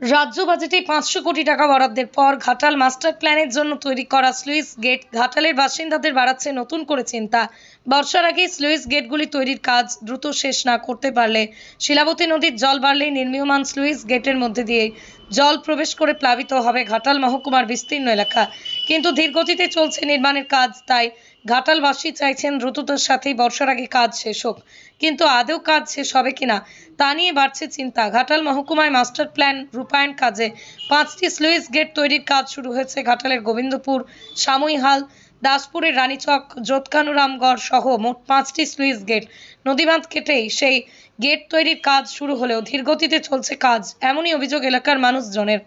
রাজ্য বাজেটে পাঁচশো কোটি টাকা বরাদ্দের পর ঘাটাল মাস্টার প্ল্যানের জন্য তৈরি করা স্লুইস গেট ঘাটালের বাসিন্দাদের বাড়াচ্ছে নতুন করে চিন্তা। বর্ষার আগেই স্লুইস গেটগুলি তৈরির কাজ দ্রুত শেষ না করতে পারলে শিলাবতী নদীর জল বাড়লেই নির্মীয়মান স্লুইস গেটের মধ্যে দিয়ে জল প্রবেশ করে প্লাবিত হবে ঘাটাল মহকুমার বিস্তীর্ণ এলাকা। কিন্তু ধীরগতিতে চলছে নির্মাণের কাজ, তাই ঘাটালবাসী চাইছেন দ্রুততার সাথেই বর্ষার আগে কাজ শেষ হোক। কিন্তু আদৌ কাজ শেষ হবে কিনা, তা নিয়ে বাড়ছে চিন্তা। ঘাটাল মহকুমায় মাস্টার প্ল্যান রূপায়ণ কাজে পাঁচটি স্লুইস গেট তৈরির কাজ শুরু হয়েছে ঘাটালের গোবিন্দপুর, সামইহাল, দাসপুরের রানীচক, যোতকানুরামগড় সহ মোট পাঁচটি স্লুইস গেট। নদীবাঁধ কেটেই সেই গেট তৈরির কাজ শুরু হলেও ধীরগতিতে চলছে কাজ, এমনই অভিযোগ এলাকার মানুষজনের।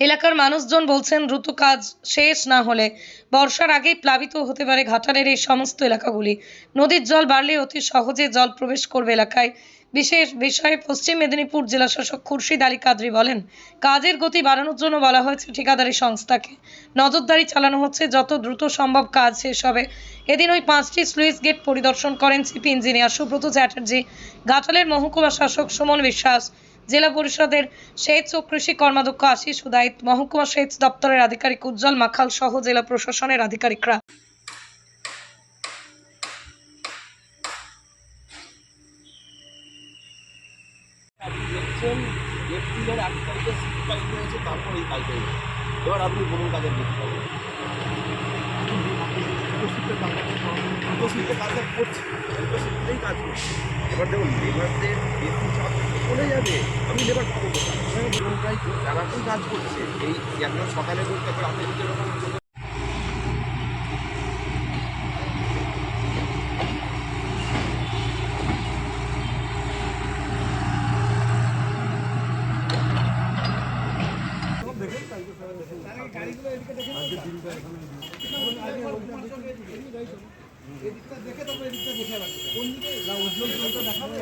এলাকার মানুষজন বলছেন, দ্রুত কাজ শেষ না হলে বর্ষার আগেই প্লাবিত হতে পারে ঘাটালের এই সমস্ত এলাকাগুলি। নদীর জল বাড়লে অতি সহজে জল প্রবেশ করবে এলাকায়। বিশেষ বিষয়ে পশ্চিম মেদিনীপুর জেলা শাসক খুরশিদ আলী কাদরি বলেন, কাজের গতি বাড়ানোর জন্য বলা হয়েছে ঠিকাদারি সংস্থাকে। নজরদারি চালানো হচ্ছে যত দ্রুত সম্ভব কাজ শেষ হবে। এদিন ওই পাঁচটি স্লুইস গেট পরিদর্শন করেন চিফ ইঞ্জিনিয়ার সুব্রত চ্যাটার্জি, ঘাটালের মহকুমা শাসক সুমন বিশ্বাস জেলা পরিষদের সেচ ও কৃষি কর্মাধ্যক্ষ আশিস উদাইত মহকুমা সেচ দপ্তরের আধিকারিক উজ্জ্বল মাখাল সহ জেলা প্রশাসনের আধিকারিকরা। এবার এবার দেখুন লেবারদের বেতন চাপ চলে যাবে। আমি লেবার পাবো বেতন প্রায় কাজ করছে এই একদম সকালে করতে হবে রাতে যদি এরকম চলে স্যার এইটা স্যার এইটা মেরে নিলে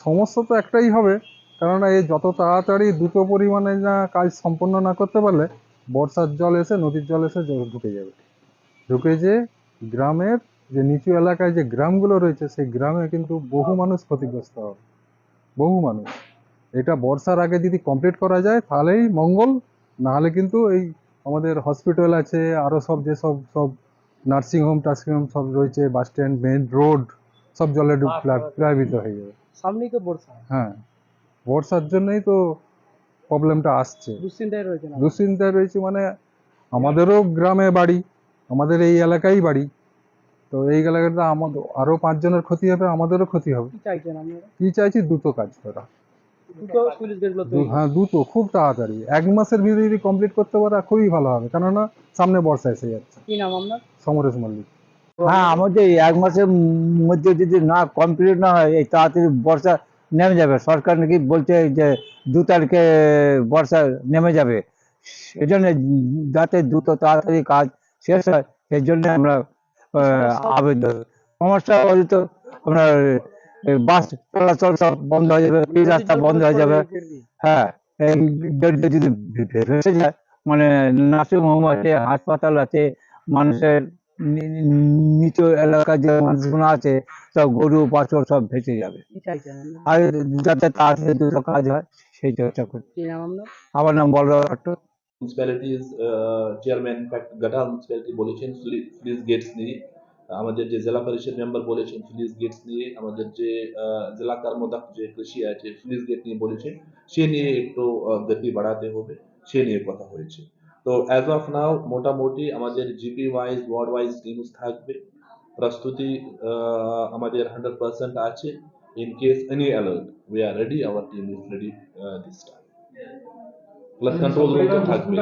সমস্যা তো একটাই হবে, কেননা এই যত তাড়াতাড়ি দ্রুত পরিমাণে না কাজ সম্পন্ন না করতে পারলে বর্ষার জল এসে নদীর জল এসে ঢুকে যাবে। ঢুকে যে গ্রামের যে নিচু এলাকায় যে গ্রামগুলো রয়েছে সেই গ্রামে কিন্তু বহু মানুষ ক্ষতিগ্রস্ত হবে। বহু মানুষ। এটা বর্ষার আগে যদি কমপ্লিট করা যায় তাহলেই মঙ্গল। নাহলে কিন্তু এই আমাদের হসপিটাল আছে আরও সব যেসব সব নার্সিংহোম টার্সিংহোম সব রয়েছে বাস স্ট্যান্ড মেন রোড সব জলে প্লাবিত হয়ে যাবে। সামনেই তো বর্ষা। হ্যাঁ। বর্ষার জন্যই তো প্রবলেমটা আসছে। দুশ্চিন্তায় রয়েছে দুশ্চিন্তায় রয়েছে মানে আমাদেরও গ্রামে বাড়ি আমাদের এই এলাকায় বাড়ি। তো এই এলাকাটা আমাদের আরও পাঁচজনের ক্ষতি হবে আমাদেরও ক্ষতি হবে। কি চাইছি? দ্রুত কাজ করা। দুটো হ্যাঁ দ্রুত খুব তাড়াতাড়ি। এক মাসের ভিতরে যদি কমপ্লিট করতে পারে খুবই ভালো হবে। কেননা সামনে বর্ষা এসে যাচ্ছে। কি নাম আপনার? সমরেশ মল্লিক। হ্যাঁ আমাদের এই এক মাসের মধ্যে যদি না কমপ্লিট না হয় এই তাড়াতাড়ি বর্ষা নেমে যাবে। সরকার নাকি বলছে যে দু তারিখে বর্ষা নেমে যাবে। সেই জন্য যাতে দ্রুত তাড়াতাড়ি কাজ শেষ হয় সেই জন্য আমরা আবেদন সমস্যা হলে তো আপনার বাস চলাচল সব বন্ধ হয়ে যাবে এই রাস্তা বন্ধ হয়ে যাবে। হ্যাঁ এই গেটটা যদি ভেসে যায় মানে নার্সিং হোম আছে হাসপাতাল আছে মানুষের নিচু এলাকার যে মানুষগুলো আছে সব গরু বাছর সব ভেসে যাবে? আর যাতে দুটো কাজ হয় সেই চেষ্টা করি কি নাম আপনার? আমার নাম Balaram Bhatta municipalities chairman in fact Ghatal municipality বলেছেন ফ্লিজ গেটস নিয়ে আমাদের যে জেলা পরিষদ মেম্বার বলেছেন ফ্লিজ গেটস নিয়ে আমাদের যে জেলা কর্মদক্ষ যে কৃষি আছে ফ্লিজ গেট নিয়ে বলেছেন সে নিয়ে একটু গতি বাড়াতে হবে। সে নিয়ে কথা হয়েছে। তো অ্যাজ অফ নাও মোটামুটি আমাদের GP wise ward wise teams থাকবে। প্রস্তুতি আহ, আমাদের হান্ড্রেড পার্সেন্ট আছে। In case any alert we are ready our team is ready this time plus control থাকবে।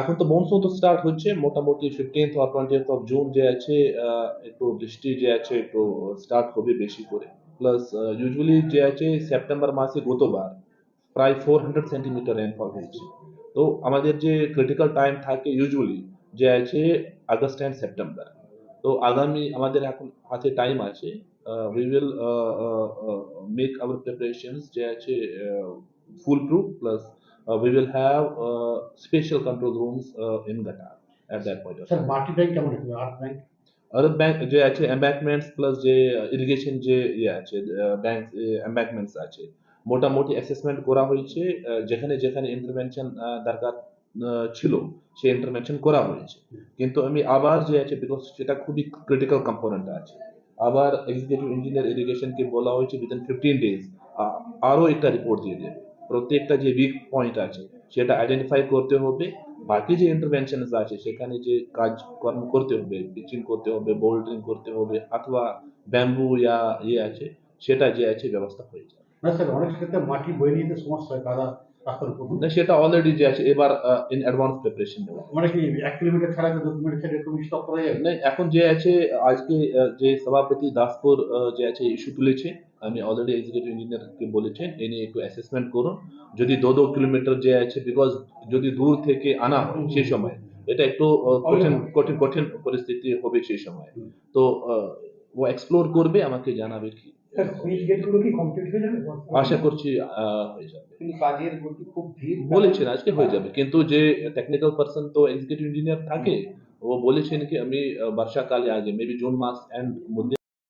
এখন তো মনসুন তো স্টার্ট হচ্ছে। মোটামুটি ফিফটিন্থ আর টোয়েন্টিথ অফ জুন যে আছে একটু বৃষ্টি যে আছে একটু স্টার্ট হবে বেশি করে। প্লাস ইউজুয়ালি যে আছে সেপ্টেম্বর মাসে গতবার প্রায় ফোর হান্ড্রেড সেন্টিমিটার রেনফল হয়েছে। তো আমাদের যে ক্রিটিক্যাল টাইম থাকে ইউজুয়ালি যে আছে আগস্ট অ্যান্ড সেপ্টেম্বর তো আগামী আমাদের এখন হাতে টাইম আছে we will make our preparations যে আছে foolproof plus we will have special control rooms in গাটা at that point of sir time. মাটি ব্যাংক কেমন হবে আর্থ ব্যাংক আরব ব্যাংক যে আছে এম্ব্যাকমেন্টস প্লাস যে ইরিগেশন যে ইয়ে আছে ব্যাংক এম্ব্যাকমেন্টস আছে মোটামুটি অ্যাসেসমেন্ট করা হয়েছে আহ, যেখানে যেখানে ইন্টারভেনশন দরকার আহ, ছিল সেই ইন্টারভেনশন করা হয়েছে কিন্তু আমি আবার যে আছে বিকজ সেটা খুবই ক্রিটিক্যাল কম্পোনেন্ট আছে আবার এক্সিকিউটিভ ইঞ্জিনিয়ার ইরিগেশনকে বলা হয়েছে উইদিন ফিফটিন ডেজ আরও একটা রিপোর্ট দিয়ে দেবে। প্রত্যেকটা যে উইক পয়েন্ট আছে, সেটা আইডেন্টিফাই করতে হবে। বাকি যে ইন্টারভেনশন আছে, সেখানে যে কাজ কর্ম করতে হবে পিচিং করতে হবে বোল্ডিং করতে হবে, অথবা ব্যাম্বু ইয়া ইয়ে আছে, সেটা যে আছে, ব্যবস্থা হয়ে যাবে। না, স্যার, অনেক ক্ষেত্রে মাটি বয়ে নিতে সমস্যা হয়, কাদা রাস্তার উপর না সেটা অলরেডি যে আছে এবার ইন অ্যাডভান্স প্রিপারেশন নেওয়া। মানে কি এক কিলোমিটার ছাড়া দু কিলোমিটার এরকম স্টপ করা যাবে? না, এখন যে আছে আজকে যে সভাপতি দাসপুর যে আছে ইস্যু তুলেছে আমি অলরেডি এক্সিকিউটিভ ইঞ্জিনিয়ারকে বলেছেন এ নিয়ে একটু অ্যাসেসমেন্ট করুন। যদি দু দু কিলোমিটার যে আছে বিকজ যদি দূর থেকে আনা হয় সেই সময়। এটা একটু কঠিন কঠিন কঠিন পরিস্থিতি হবে সেই সময়। তো ও এক্সপ্লোর করবে আমাকে জানাবে কি। স্যার সুইচ গেটগুলো কি কমপ্লিট হয়ে যাবে? আশা করছি হয়ে যাবে। কিন্তু কাজের গতি খুব ধীর। বলেছেন আজকে হয়ে যাবে। কিন্তু যে টেকনিক্যাল পার্সন তো এক্সিকিউটিভ ইঞ্জিনিয়ার থাকে ও বলেছেন কি আমি বর্ষাকালে আগে মেবি জুন মাস এন্ড মধ্যে